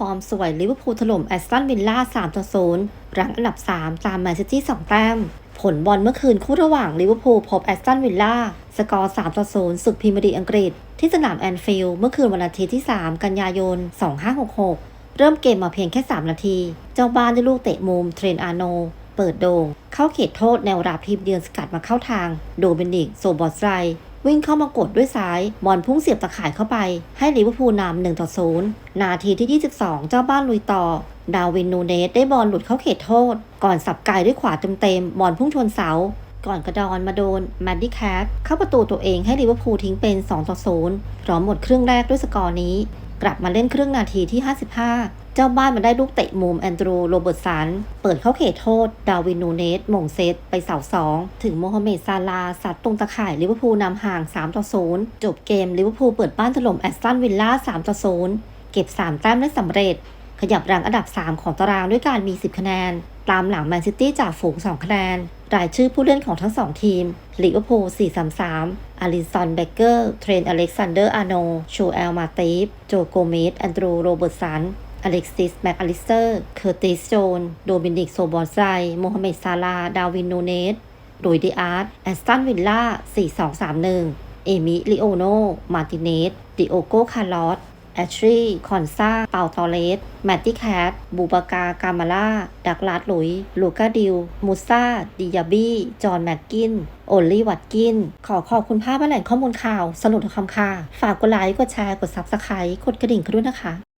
ฟอร์มสวยลิเวอร์พูลถล่มแอสตันวิลล่า3ต่อ0รั้งอันดับ 3 ตามแมนซิตี้2แต้ม ผลบอลเมื่อคืนคู่ระหว่างลิเวอร์พูลพบแอสตันวิลล่าสกอร์3ต่อ0ศึกพรีเมียร์ลีกอังกฤษ ที่สนามแอนฟิลด์เมื่อคืนวันอาทิตย์ที่ 3 กันยายน 2566 เริ่มเกมมาเพียงแค่ 3 นาที เจ้าบ้านได้ลูกเตะมุมเทรนอาโน เปิดโด่งเข้าเขตโทษแนวราบทีมเยือนสกัดมาเข้าทาง โดเบนิกโซบอสไล วิ่งเข้ามากดด้วยซ้ายบอลพุ่งเสียบตะข่ายเข้าไป ให้ลิเวอร์พูลนำ1ต่อ0นาทีที่ 22 เจ้าบ้านลุยต่อ ดาวินนูเนสได้บอลหลุดเข้าเขตโทษ ก่อนสับไกลด้วยขวาเต็มๆบอลพุ่งชนเสาก่อนกระดอนมาโดนแมดดี้แคทเข้าประตูตัวเองให้ลิเวอร์พูลทิ้งเป็น 2 ต่อ 0 พร้อมหมดครึ่งแรกด้วยสกอร์นี้ กลับมาเล่นครึ่งนาทีที่ 55 เจ้าบ้านมาได้ลูกเตะมุมแอนดรูโรเบิร์ตสัน เปิดเข้าเขตโทษ ดาวินนูเนสมงเซต ไปเสาสอง ถึงโมฮัมเหม็ดซาลาห์สัดตรงตะข่ายลิเวอร์พูลนำห่าง 3 ต่อ 0 จบเกมลิเวอร์พูลเปิดบ้านถล่มแอสตันวิลล่า 3 ต่อ 0 เก็บ 3 แต้มได้สำเร็จ ขยับรังอันดับ 3 ของตารางด้วยการมี 10 คะแนน ตามหลังแมนซิตี้จากฝูง 2 คะแนน รายชื่อผู้เล่นของทั้ง 2 ทีมลิเวอร์พูล433อาริสันเบเกอร์ เทรนอเล็กซานเดอร์อาโน โชเอลมาติฟโจโกเมสแอนดรูโรเบิร์ตสัน อเล็กซิส แม็กอลิสเตอร์ เคอร์ติส โจน โดมินิก โซบอลไซโมฮัมเหม็ด ซาลา ดาวิน นูเนสโดยดิอาร์ต แอสตัน วิลล่า 4231 เอมิ ลิโอโน มาติเนส ดิโอโกคาร์ลอสแอชรี คอนซาเปาตอเลส แมตตี้แคท บูบากา กามาล่า ดักลาดหลุย ลูกาดิว มูซาดิยาบี้ จอห์นแม็กกิน โอลลี่วัตกิน ขอขอบคุณภาพและแหล่งข้อมูลข่าวสนุกทุกคำค่ะ ฝากกดไลค์ กดแชร์ กดซับสไครต์กดกระดิ่งกันด้วยนะคะ